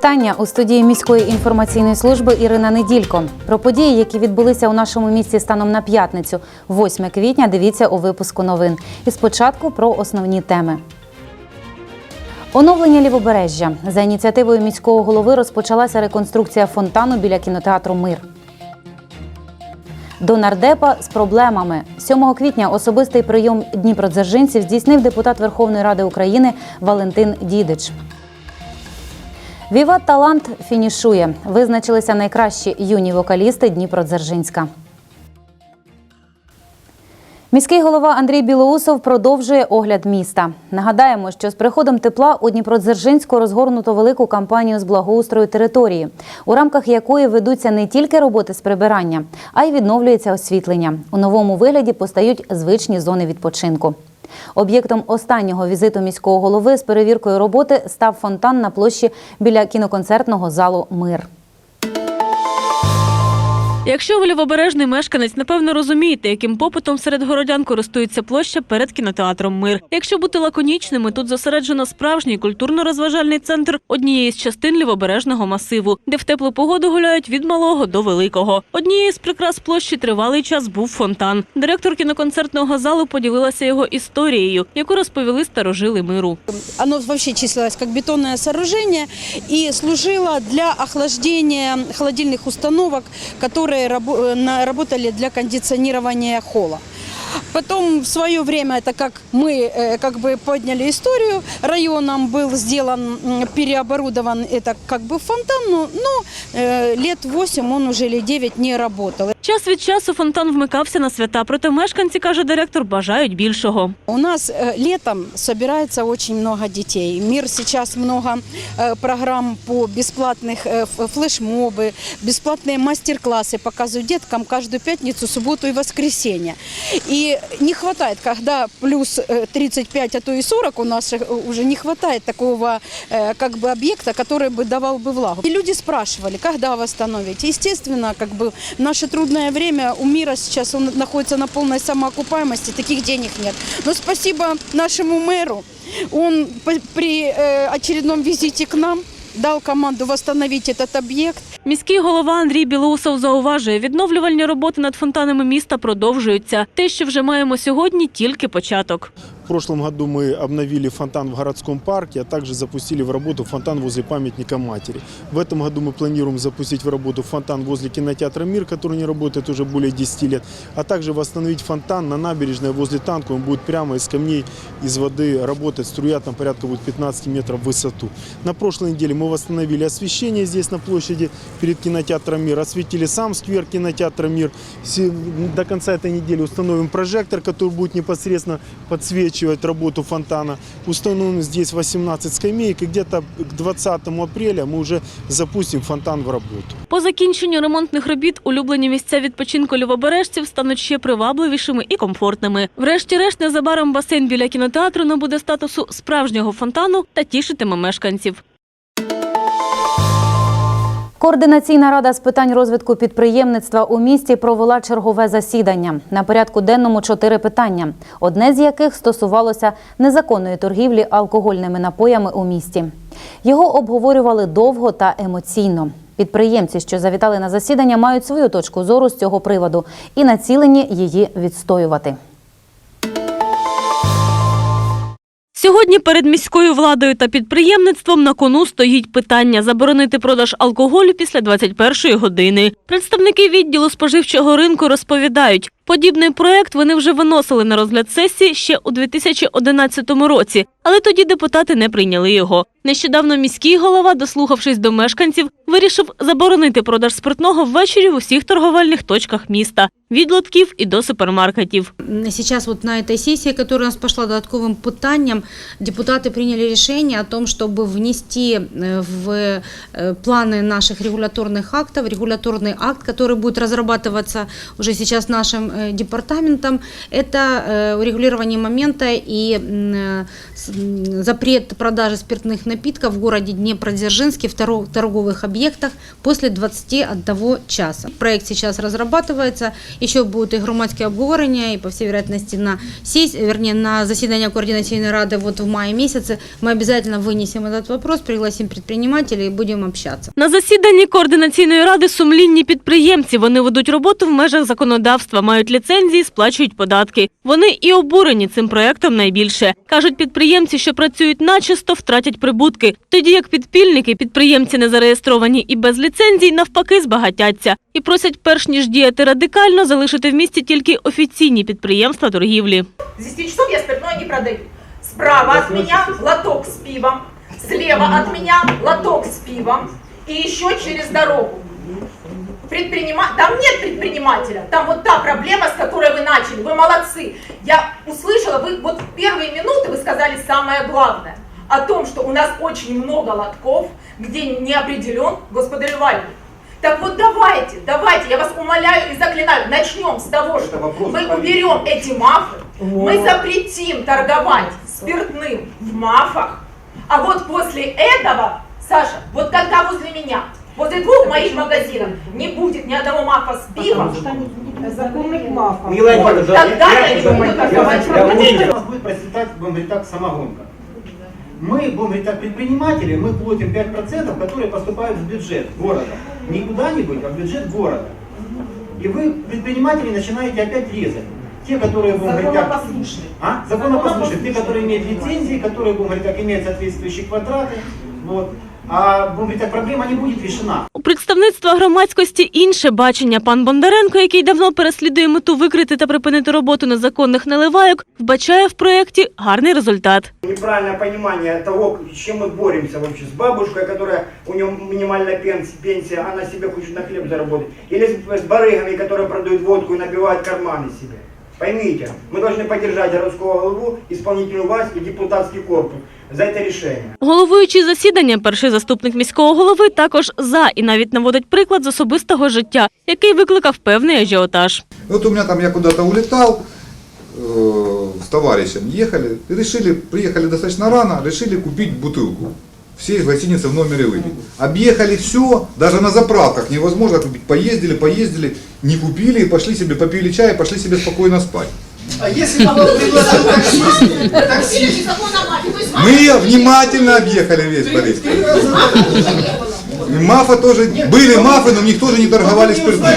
Вітання у студії міської інформаційної служби Ірина Неділько. Про події, які відбулися у нашому місті станом на п'ятницю, 8 квітня. Дивіться у випуску новин. І спочатку про основні теми. Оновлення лівобережжя за ініціативою міського голови розпочалася реконструкція фонтану біля кінотеатру Мир. До нардепа з проблемами 7 квітня особистий прийом дніпродзержинців здійснив депутат Верховної Ради України Валентин Дідич. Віват Талант фінішує. Визначилися найкращі юні вокалісти Дніпродзержинська. Міський голова Андрій Білоусов продовжує огляд міста. Нагадаємо, що з приходом тепла у Дніпродзержинську розгорнуто велику кампанію з благоустрою території, у рамках якої ведуться не тільки роботи з прибирання, а й відновлюється освітлення. У новому вигляді постають звичні зони відпочинку. Об'єктом останнього візиту міського голови з перевіркою роботи став фонтан на площі біля кіноконцертного залу Мир. Якщо ви лівобережний мешканець, напевно розумієте, яким попитом серед городян користується площа перед кінотеатром Мир. Якщо бути лаконічними, тут зосереджено справжній культурно-розважальний центр однієї з частин лівобережного масиву, де в теплу погоду гуляють від малого до великого. Однією з прикрас площі тривалий час був фонтан. Директор кіноконцертного залу поділилася його історією, яку розповіли старожили миру. Оно вообще числилось как бетонное сооружение и служило для охлаждения холодильных установок, которые э, работали для кондиционирования холла. Потом в свое время, это как мы э, как бы подняли историю, районом был сделан, м, переоборудован это как бы фонтан, но, но э, лет 8 он уже или 9 не работал. Час від часу фонтан вмикався на свята, проте мешканці, каже директор, бажають більшого. У нас э, летом собирается очень много детей. Мир сейчас много э, программ по бесплатных э, ф- флешмобы, бесплатные мастер-классы показывают деткам каждую пятницу, субботу и воскресенье. И не хватает, когда плюс э, 35, а то и 40 у нас э, уже не хватает такого э, как бы объекта, который бы давал бы влагу. И люди спрашивали, когда восстановите. Естественно, как бы в наше трудное время у мира сейчас он находится на полной самоокупаемости, таких денег нет. Но спасибо нашему мэру, он по- при э, очередном визите к нам дал команду восстановить этот об'єкт. Міський голова Андрій Білоусов зауважує, відновлювальні роботи над фонтанами міста продовжуються. Те, що вже маємо сьогодні, тільки початок. Прошлом году мы обновили фонтан в городском парке, а также запустили в работу фонтан возле памятника матери. В этом году мы планируем запустить в работу фонтан возле кинотеатра «Мир», который не работает уже более 10 лет, а также восстановить фонтан на набережной возле танка. Он будет прямо из камней, из воды работать. Струя там порядка будет 15 метров в высоту. На прошлой неделе мы восстановили освещение здесь на площади перед кинотеатром «Мир», осветили сам сквер кинотеатра «Мир». До конца этой недели установим прожектор, который будет непосредственно подсвечивать работу фонтана. Установим здесь 18 скамеек, и где-то к 20 апреля мы уже запустим фонтан в работу. По закінченню ремонтних робіт улюблені місця відпочинку лівобережців стануть ще привабливішими і комфортними. Врешті-решт, незабаром басейн біля кінотеатру набуде статусу справжнього фонтану та тішитиме мешканців. Координаційна рада з питань розвитку підприємництва у місті провела чергове засідання. На порядку денному чотири питання, одне з яких стосувалося незаконної торгівлі алкогольними напоями у місті. Його обговорювали довго та емоційно. Підприємці, що завітали на засідання, мають свою точку зору з цього приводу і націлені її відстоювати. Сьогодні перед міською владою та підприємництвом на кону стоїть питання заборонити продаж алкоголю після 21-ї години. Представники відділу споживчого ринку розповідають, подібний проект вони вже виносили на розгляд сесії ще у 2011 році, але тоді депутати не прийняли його. Нещодавно міський голова, дослухавшись до мешканців, вирішив заборонити продаж спиртного ввечері в усіх торговельних точках міста від лотків і до супермаркетів. Сейчас вот на этой сессии, которая у нас пошла додатковым пытанием, депутаты приняли решение о том, чтобы внести э, в э, планы наших регуляторных актов, регуляторный акт, который будет разрабатываться уже сейчас нашим э, департаментом, это э, урегулирование момента и м, э, с- м, запрет продажи спиртных напитков в городе Днепродзержинске в торо- торговых объектах после 21 часа. Проект сейчас разрабатывается, Еще будут и громадские обговорения, и по всей вероятности на сессии, вернее, на заседание координационной рады вот в мае месяце мы обязательно вынесем этот вопрос, пригласим предпринимателей и будем общаться. На засіданні координаційної ради сумлінні підприємці. Вони ведуть роботу в межах законодавства, мають ліцензії, сплачують податки. Вони і обурені цим проектом найбільше. Кажуть, підприємці, що працюють начисто, втратять прибутки. Тоді як підпільники, підприємці не зареєстровані і без ліцензій, навпаки, збагатяться. І просять, перш ніж діяти радикально, залишити в місті тільки офіційні підприємства торгівлі. 10 часов я спиртное не продаю. Справа от меня лоток с пивом, слева от меня лоток с пивом и еще через дорогу. Предпринима... Там нет предпринимателя, там вот та проблема, с которой вы начали. Вы молодцы. Я услышала, вы вот в первые минуты вы сказали самое главное. О том, что у нас очень много лотков, где не определен господаревальник. Так вот давайте, давайте, я вас умоляю и заклинаю, начнем с того, что мы уберем эти мафы, мы запретим торговать спиртным в мафах, а вот после этого, Саша, вот когда возле меня, возле двух моих магазинов не будет ни одного мафа с пивом, Милая Вот, Ивановна, тогда я- я не буду торговать. У нас будет процветать, будем говорить так, самогонка. Мы, будем говорить так, предприниматели, мы платим 5%, которые поступают в бюджет города. Не куда-нибудь, а в бюджет города. И вы, предприниматели, начинаете опять резать. Те, которые, будем говорить так, Законопослушные. а? Законопослушные. Те, которые имеют лицензии, которые, будем говорить так, имеют соответствующие квадраты. Вот. А, будем говорить так, проблема не будет решена. У представництва громадськості інше бачення. Пан Бондаренко, який давно переслідує мету викрити та припинити роботу незаконних наливайок, вбачає в проєкті гарний результат. неправильное понимание того, с чем мы боремся вообще. С бабушкой, которая, у нее минимальная пенсия, пенсия, она себе хочет на хлеб заработать. Или с, с барыгами, которые продают водку и набивают карманы себе. Поймите, мы должны поддержать городского главу, исполнительную власть и депутатский корпус за это решение. Головуючий засідання, перший заступник міського голови, також за і навіть наводить приклад з особистого життя, який викликав певний ажіотаж. Вот у меня там я куда-то улетал э, с товарищем, ехали, и решили, приехали достаточно рано, решили купить бутылку. Все из гостиницы в номере выпить. Объехали все, даже на заправках невозможно купить. Поездили, поездили, не купили и пошли себе, попили чай и пошли себе спокойно спать. А если бы он пригласил таксист, таксист, Мы внимательно объехали весь Борис. И мафа тоже, были мафы, но в них тоже не торговали спиртным.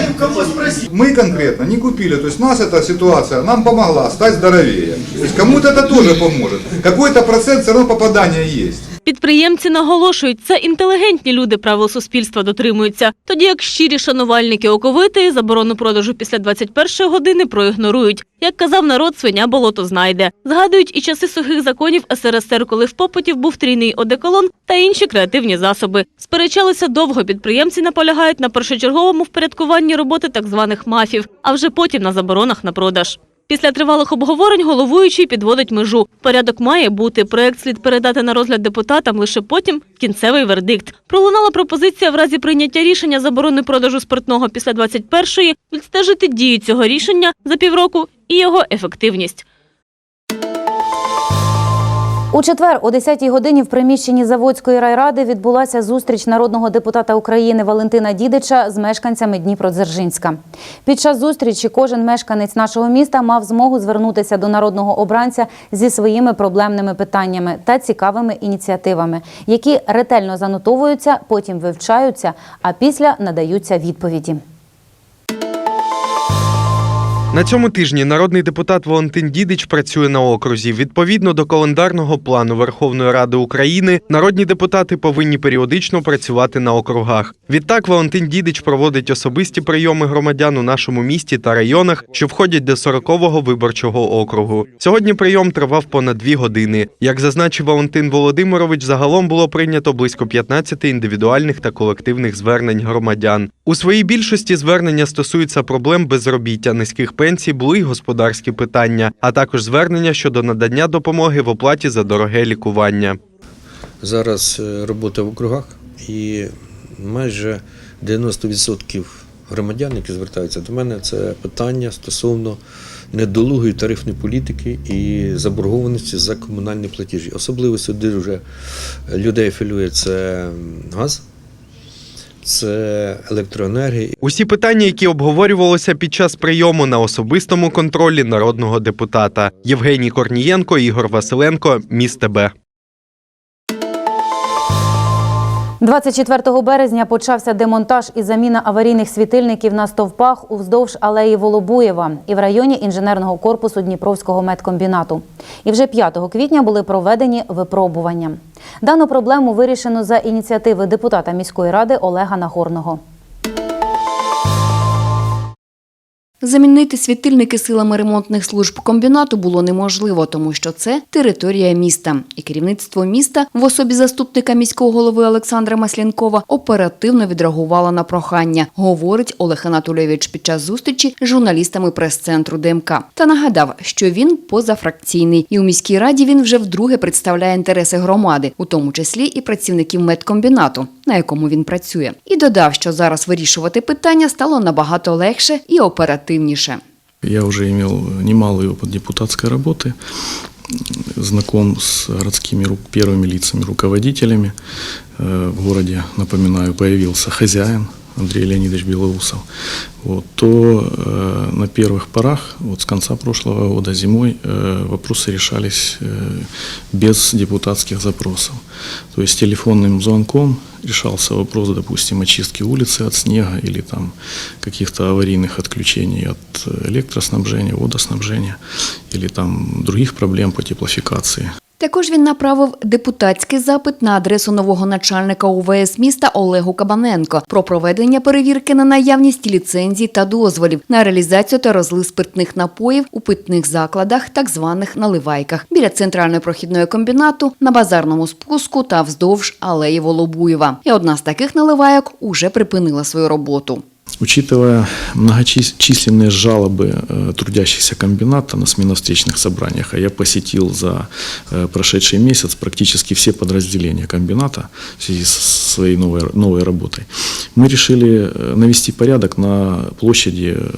Мы конкретно не купили, то есть нас эта ситуация нам помогла стать здоровее. То есть кому-то это тоже поможет. Какой-то процент все равно попадания есть. Підприємці наголошують, це інтелігентні люди правил суспільства дотримуються. Тоді як щирі шанувальники оковитої заборону продажу після 21 години проігнорують. Як казав народ, свиня болото знайде. Згадують і часи сухих законів СРСР, коли в попитів був трійний одеколон та інші креативні засоби. Сперечалися довго. Підприємці наполягають на першочерговому впорядкуванні роботи так званих мафів, а вже потім на заборонах на продаж. Після тривалих обговорень головуючий підводить межу. Порядок має бути. Проект слід передати на розгляд депутатам лише потім кінцевий вердикт. Пролунала пропозиція в разі прийняття рішення заборони продажу спиртного після 21-ї відстежити дію цього рішення за півроку і його ефективність. У четвер о 10-й годині в приміщенні Заводської райради відбулася зустріч народного депутата України Валентина Дідича з мешканцями Дніпродзержинська. Під час зустрічі кожен мешканець нашого міста мав змогу звернутися до народного обранця зі своїми проблемними питаннями та цікавими ініціативами, які ретельно занотовуються, потім вивчаються, а після надаються відповіді. На цьому тижні народний депутат Валентин Дідич працює на окрузі. Відповідно до календарного плану Верховної Ради України, народні депутати повинні періодично працювати на округах. Відтак Валентин Дідич проводить особисті прийоми громадян у нашому місті та районах, що входять до 40-го виборчого округу. Сьогодні прийом тривав понад дві години. Як зазначив Валентин Володимирович, загалом було прийнято близько 15 індивідуальних та колективних звернень громадян. У своїй більшості звернення стосуються проблем безробіття, низьких пенсій, були й господарські питання, а також звернення щодо надання допомоги в оплаті за дороге лікування. Зараз е, робота в округах і майже 90% громадян, які звертаються до мене, це питання стосовно недолугої тарифної політики і заборгованості за комунальні платежі. Особливо сюди вже людей філює це газ, це електроенергія. Усі питання, які обговорювалися під час прийому на особистому контролі народного депутата Євгеній Корнієнко, Ігор Василенко, міст Б. 24 березня почався демонтаж і заміна аварійних світильників на стовпах уздовж алеї Волобуєва і в районі інженерного корпусу Дніпровського медкомбінату. І вже 5 квітня були проведені випробування. Дану проблему вирішено за ініціативи депутата міської ради Олега Нагорного. Замінити світильники силами ремонтних служб комбінату було неможливо, тому що це територія міста. І керівництво міста в особі заступника міського голови Олександра Маслянкова оперативно відреагувало на прохання, говорить Олег Анатолійович під час зустрічі з журналістами прес-центру ДМК. Та нагадав, що він позафракційний, і у міській раді він вже вдруге представляє інтереси громади, у тому числі і працівників медкомбінату, на якому він працює. І додав, що зараз вирішувати питання стало набагато легше і оперативніше. Я уже имел немалый опыт депутатской работы, знаком с городскими ру- первыми лицами, руководителями. Э, В городе, напоминаю, появился хозяин Андрей Леонидович Белоусов. Вот, то э, на первых порах, вот с конца прошлого года зимой, э, вопросы решались э, без депутатских запросов. То есть телефонным звонком решался вопрос, допустим, очистки улицы от снега или там каких-то аварийных отключений от э, электроснабжения, водоснабжения или там других проблем по теплофикации. Також він направив депутатський запит на адресу нового начальника УВС міста Олегу Кабаненко про проведення перевірки на наявність ліцензій та дозволів на реалізацію та розлив спиртних напоїв у питних закладах, так званих наливайках, біля центральної прохідної комбінату, на базарному спуску та вздовж алеї Волобуєва. І одна з таких наливайок уже припинила свою роботу. Учитывая многочисленные жалобы э, трудящихся комбината на сменовстречных собраниях, а я посетил за э, прошедший месяц практически все подразделения комбината в связи с своей новой, новой работой, мы решили э, навести порядок на площади э,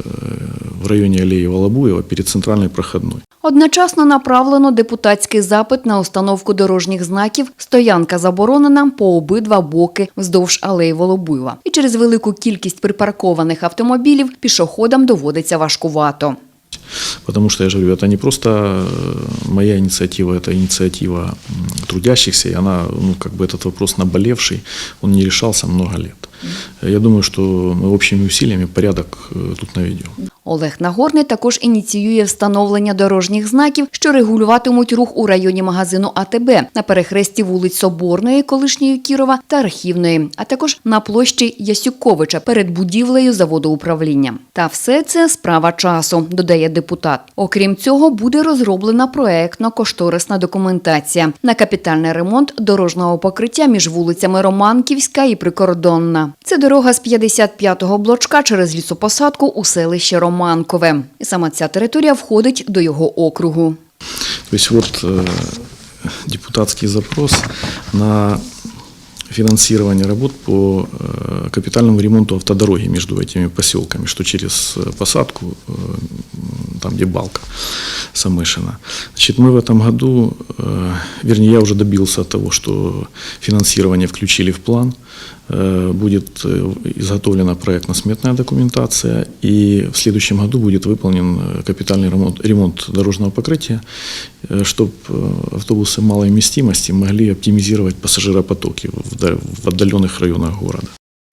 в районе аллеи Волобуева перед центральной проходной. Одночасно направлено депутатський запит на установку дорожніх знаків «Стоянка заборонена» по обидва боки вздовж алеї Волобуєва. І через велику кількість припаркованих автомобілів пішоходам доводиться важкувато. Потому что, я же говорю, это не просто э, моя инициатива, это инициатива м, трудящихся, и она, ну, как бы этот вопрос наболевший, он не решался много лет. Я думаю, что мы общими усилиями порядок э, тут наведем. Олег Нагорний також ініціює встановлення дорожніх знаків, що регулюватимуть рух у районі магазину АТБ на перехресті вулиць Соборної, колишньої Кірова та Архівної, а також на площі Ясюковича перед будівлею заводу управління. Та все це справа часу, додає депутат. Окрім цього, буде розроблена проектно-кошторисна документація на капітальний ремонт дорожнього покриття між вулицями Романківська і Прикордонна. Це дорога з 55-го блочка через лісопосадку у селище Романкове. І саме ця територія входить до його округу. То есть вот э, депутатский запрос на финансирование работ по э, капитальному ремонту автодороги между этими поселками, что через э, посадку, э, м, там где балка Самышина. Значит, мы в этом году, э, вернее, я уже добился того, что финансирование включили в план, Э, будет э, изготовлена проектно-сметная документация, и в следующем году будет выполнен э, капитальный ремонт, ремонт дорожного покрытия, чтобы автобусы малой вместимости могли оптимизировать пассажиропотоки в да- в отдаленных районах города.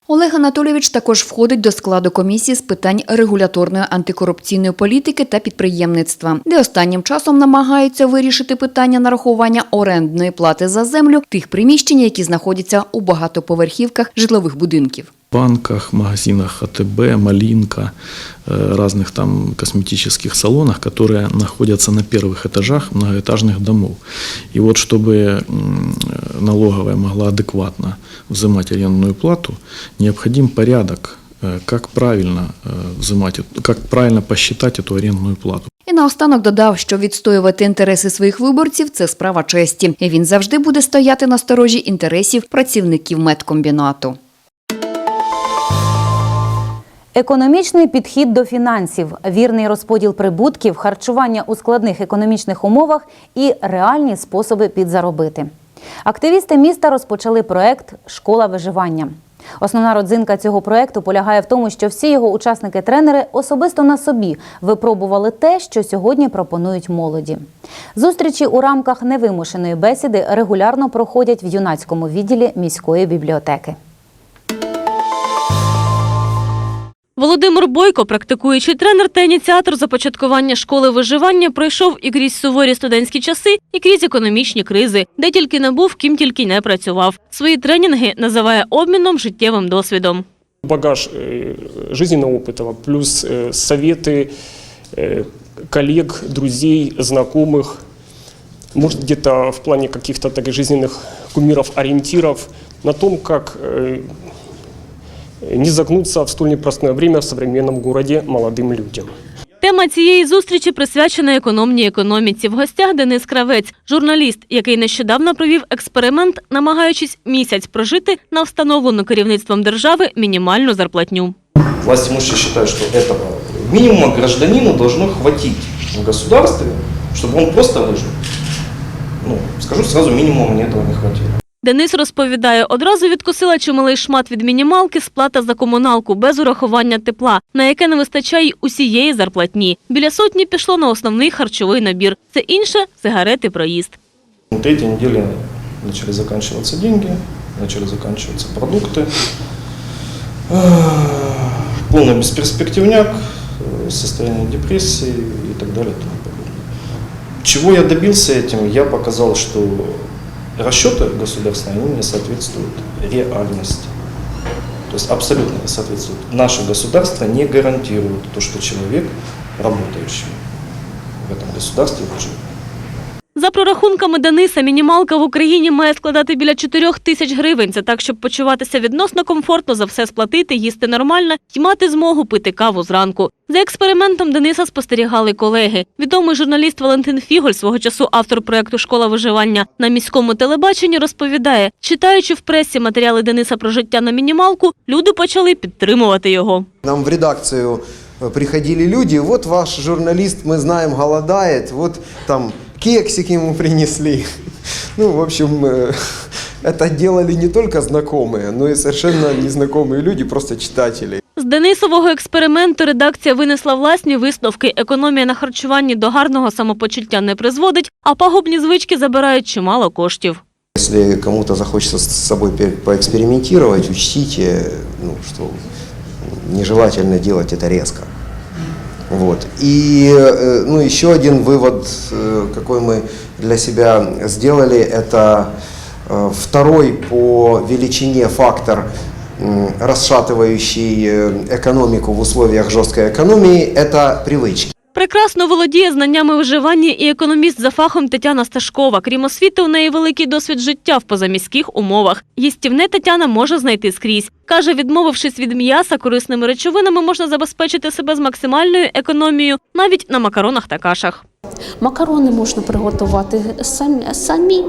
Олег Анатолійович також входить до складу комісії з питань регуляторної антикорупційної політики та підприємництва, де останнім часом намагаються вирішити питання нарахування орендної плати за землю тих приміщень, які знаходяться у багатоповерхівках житлових будинків В банках, магазинах АТБ, Малинка, э, разных там косметических салонах, которые находятся на первых этажах многоэтажных домов. И вот чтобы м, налоговая могла адекватно взимать арендную плату, необходим порядок, э, как правильно э, взимать, эту- как правильно посчитать эту арендную плату. І наостанок додав, що відстоювати інтереси своїх виборців це справа честі. І він завжди буде стояти на сторожі інтересів працівників медкомбінату. Економічний підхід до фінансів, вірний розподіл прибутків, харчування у складних економічних умовах і реальні способи підзаробити. Активісти міста розпочали проект Школа виживання. Основна родзинка цього проекту полягає в тому, що всі його учасники-тренери особисто на собі випробували те, що сьогодні пропонують молоді. Зустрічі у рамках невимушеної бесіди регулярно проходять в юнацькому відділі міської бібліотеки. Володимир Бойко, практикуючий тренер та ініціатор започаткування школи виживання, пройшов і крізь суворі студентські часи, і крізь економічні кризи, де тільки не був, ким тільки не працював. Свої тренінги називає обміном життєвим досвідом. багаж э, жизненного опыта, плюс э, советы э, коллег, друзей, знакомых, может где-то в плане каких-то так жизненных кумиров, ориентиров на том, как э, не загнуться в столь непростое время в современном городе молодым людям. Тема цієї зустрічі присвячена економній економіці. В гостях Денис Кравець, журналіст, який нещодавно провів експеримент, намагаючись місяць прожити на встановлену керівництвом держави мінімальну зарплатню. Власти имущие считают, что этого минимума гражданину должно хватить в государстве, чтобы он просто выжил. Ну, скажу сразу, минимума мне этого не хватило. Денис розповідає, одразу відкусила чималий шмат від мінімалки сплата за комуналку без урахування тепла, на яке не вистачає й усієї зарплатні. Біля сотні пішло на основний харчовий набір. Це інше сигарети, проїзд. На третьей неделе начали заканчиваться деньги, начали заканчиваться продукты. Ах, Полный бесперспективняк, э, состояние депрессии и так далее. и тому подобное. Чего я добился этим? Я показал, что расчеты государственные, они не соответствуют реальности. То есть абсолютно не соответствуют. Наше государство не гарантирует то, что человек, работающий в этом государстве, выживет. За прорахунками Дениса, мінімалка в Україні має складати біля 4 тисяч гривень. Це так, щоб почуватися відносно комфортно, за все сплатити, їсти нормально і мати змогу пити каву зранку. За експериментом Дениса спостерігали колеги. Відомий журналіст Валентин Фіголь, свого часу автор проекту Школа виживання на міському телебаченні, розповідає, читаючи в пресі матеріали Дениса про життя на мінімалку, люди почали підтримувати його. Нам в редакцию э, приходили люди, вот ваш журналист, мы знаем, голодает, вот там кексик ему принесли. Ну, в общем, э, это делали не только знакомые, но и совершенно незнакомые люди, просто читатели. З Денисового експерименту редакція винесла власні висновки. Економія на харчуванні до гарного самопочуття не призводить, а пагубні звички забирають чимало коштів. Если кому-то захочется с собой пе- поэкспериментировать, учтите, ну, что нежелательно делать это резко. Вот. И э, ну, еще один вывод, э, какой мы для себя сделали, это э, второй по величине фактор, м, расшатывающий э, экономику в условиях жесткой экономии, это привычки. Прекрасно володіє знаннями виживання і економіст за фахом Тетяна Сташкова. Крім освіти, у неї великий досвід життя в позаміських умовах. Їстівне Тетяна може знайти скрізь. Каже, відмовившись від м'яса, корисними речовинами можна забезпечити себе з максимальною економією навіть на макаронах та кашах. Макарони можна приготувати самі,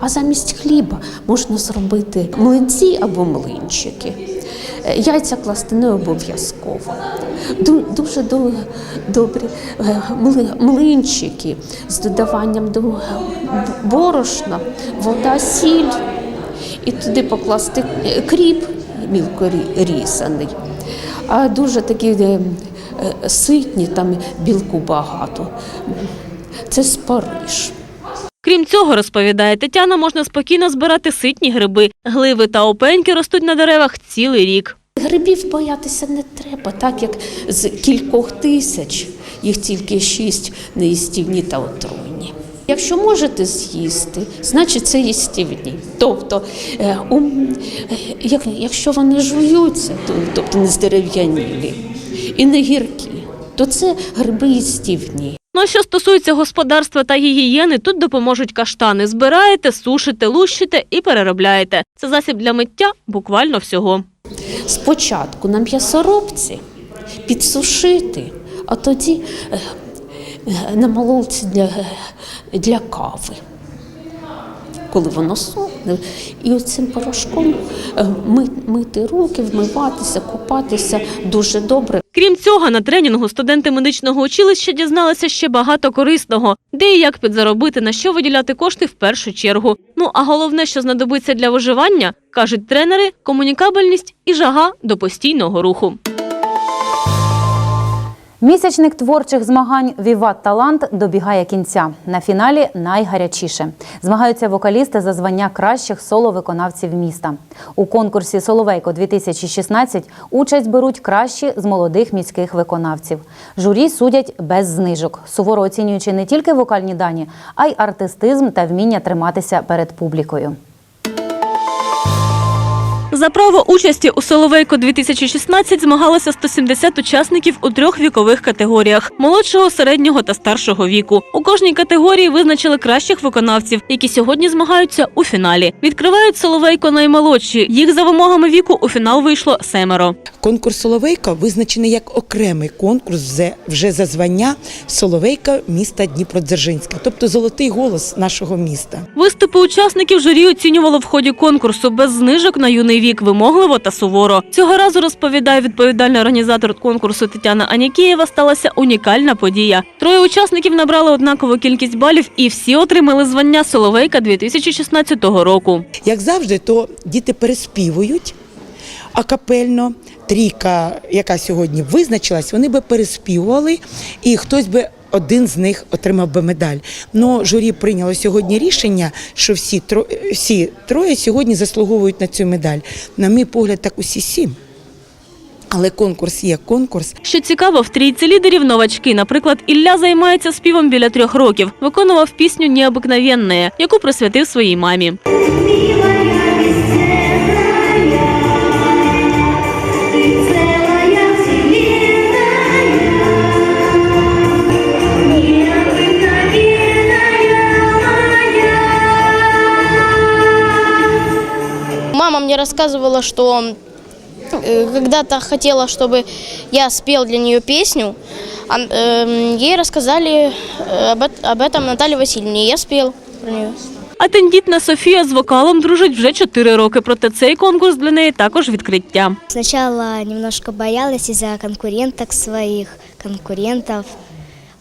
а замість хліба можна зробити млинці або млинчики. Яйця класти не обов'язково. Дуже добрі е, млинчики з додаванням до борошна, вода, сіль. І туди покласти е, кріп мілко рі- А дуже такі е, е, ситні, там білку багато. Це спариж. Крім цього, розповідає Тетяна, можна спокійно збирати ситні гриби. Гливи та опеньки ростуть на деревах цілий рік. Грибів боятися не треба, так як з кількох тисяч їх тільки шість неїстівні та отруйні. Якщо можете з'їсти, значить це їстівні. Тобто, е, е, як, якщо вони жуються, тобто не здерев'янілі і не гіркі, то це гриби їстівні. Ну а що стосується господарства та гігієни, тут допоможуть каштани. Збираєте, сушите, лущите і переробляєте. Це засіб для миття буквально всього. Спочатку на м'ясоробці підсушити, а тоді е, на мололці для, для кави. коли воно сохне, і оцим порошком е, мити руки, вмиватися, купатися дуже добре. Крім цього, на тренінгу студенти медичного училища дізналися ще багато корисного, де і як підзаробити, на що виділяти кошти в першу чергу. Ну а головне, що знадобиться для виживання, кажуть тренери, комунікабельність і жага до постійного руху. Місячник творчих змагань Віват Талант добігає кінця. На фіналі найгарячіше. Змагаються вокалісти за звання кращих соло-виконавців міста. У конкурсі Соловейко 2016 участь беруть кращі з молодих міських виконавців. Журі судять без знижок, суворо оцінюючи не тільки вокальні дані, а й артистизм та вміння триматися перед публікою. За право участі у Соловейко 2016 змагалося 170 учасників у трьох вікових категоріях молодшого, середнього та старшого віку. У кожній категорії визначили кращих виконавців, які сьогодні змагаються у фіналі. Відкривають Соловейко наймолодші. Їх за вимогами віку у фінал вийшло семеро. Конкурс Соловейка визначений як окремий конкурс вже- вже за звання Соловейка міста Дніпродзержинська, тобто золотий голос нашого міста. Виступи учасників журі оцінювало в ході конкурсу без знижок на юний вік, вимогливо та суворо. Цього разу розповідає відповідальний організатор конкурсу Тетяна Анікієва. Сталася унікальна подія. Троє учасників набрали однакову кількість балів, і всі отримали звання Соловейка 2016 року. Як завжди, то діти переспівують акапельно. Трійка, яка сьогодні визначилась, вони би переспівували, і хтось би один з них отримав би медаль. Ну, журі прийняло сьогодні рішення, що всі, тро, всі троє сьогодні заслуговують на цю медаль. На мій погляд, так усі сім. Але конкурс є конкурс. Що цікаво, в трійці лідерів новачки. Наприклад, Ілля займається співом біля трьох років. Виконував пісню «Необикновенне», яку присвятив своїй мамі. мне рассказывала, что э, когда-то хотела, чтобы я спел для нее песню. А, эм, Ей рассказали э, об эт- об этом Наталье Васильевне. и Я спел про нее. А тендітна Софія з вокалом дружить вже чотири роки. Проте цей конкурс для неї також відкриття. Сначала немножко боялась из-за конкуренток своих, конкурентов,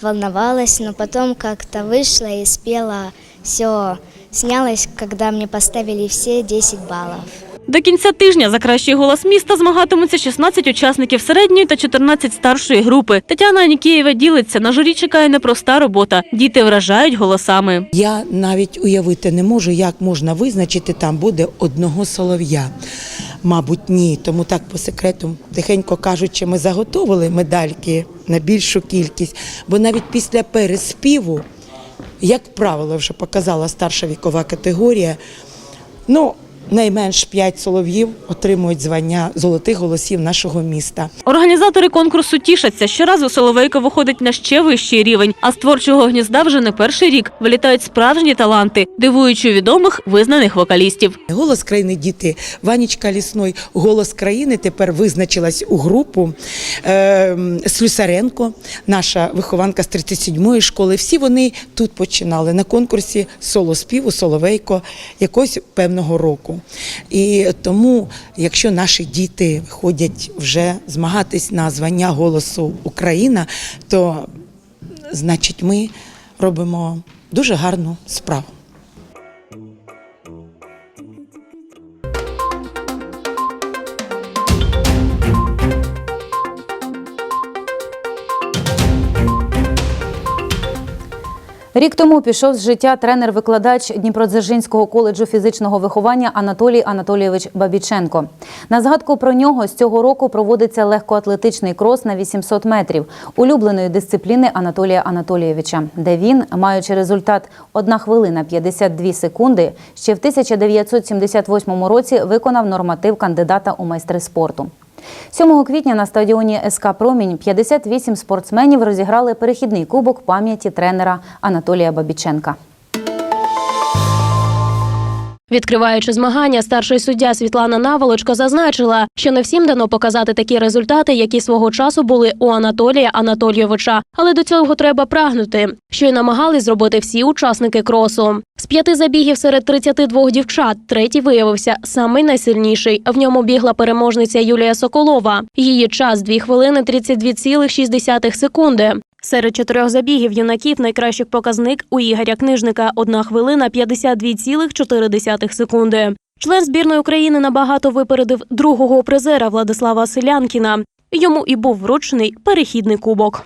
волновалась, но потом как-то вышла и спела. Все снялось, когда мне поставили все 10 баллов. До кінця тижня за кращий голос міста змагатимуться 16 учасників середньої та 14 старшої групи. Тетяна Анікієва ділиться. На журі чекає непроста робота. Діти вражають голосами. Я навіть уявити не можу, як можна визначити, там буде одного солов'я. Мабуть, ні. Тому так по секрету, тихенько кажучи, ми заготовили медальки на більшу кількість, бо навіть після переспіву, як правило, вже показала старша вікова категорія, ну, найменш 5 солов'їв отримують звання золотих голосів нашого міста. Організатори конкурсу тішаться. Щоразу Соловейко виходить на ще вищий рівень, а з творчого гнізда вже не перший рік вилітають справжні таланти, дивуючи відомих визнаних вокалістів. Голос країни діти, Ванічка Лісной, голос країни тепер визначилась у групу. Е, Слюсаренко, наша вихованка з 37-ї школи. Всі вони тут починали на конкурсі соло-співу, соловейко якогось певного року. І тому, якщо наші діти ходять вже змагатись на звання голосу Україна, то значить ми робимо дуже гарну справу. Рік тому пішов з життя тренер-викладач Дніпродзержинського коледжу фізичного виховання Анатолій Анатолійович Бабіченко. На згадку про нього з цього року проводиться легкоатлетичний крос на 800 метрів улюбленої дисципліни Анатолія Анатолійовича, де він, маючи результат 1 хвилина 52 секунди, ще в 1978 році виконав норматив кандидата у майстри спорту. 7 квітня на стадіоні СК Промінь 58 спортсменів розіграли перехідний кубок пам'яті тренера Анатолія Бабіченка. Відкриваючи змагання, старший суддя Світлана Наволочка зазначила, що не всім дано показати такі результати, які свого часу були у Анатолія Анатолійовича. Але до цього треба прагнути, що й намагались зробити всі учасники кросу. З п'яти забігів серед 32 дівчат третій виявився самий найсильніший. В ньому бігла переможниця Юлія Соколова. Її час 2 хвилини 32,6 секунди. Серед чотирьох забігів юнаків найкращий показник у Ігоря Книжника 1 хвилина 52,4 секунди. Член збірної України набагато випередив другого призера Владислава Селянкіна. Йому і був вручений перехідний кубок.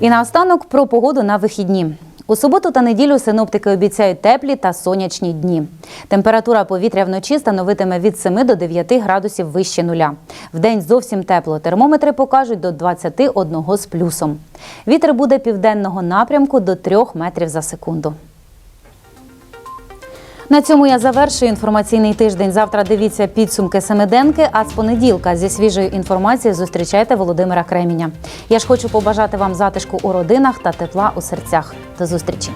І наостанок про погоду на вихідні. У суботу та неділю синоптики обіцяють теплі та сонячні дні. Температура повітря вночі становитиме від 7 до 9 градусів вище нуля. Вдень зовсім тепло. Термометри покажуть до 21 з плюсом. Вітер буде південного напрямку до 3 метрів за секунду. На цьому я завершую інформаційний тиждень. Завтра дивіться підсумки семиденки. А з понеділка зі свіжою інформацією зустрічайте Володимира Креміня. Я ж хочу побажати вам затишку у родинах та тепла у серцях. До зустрічі.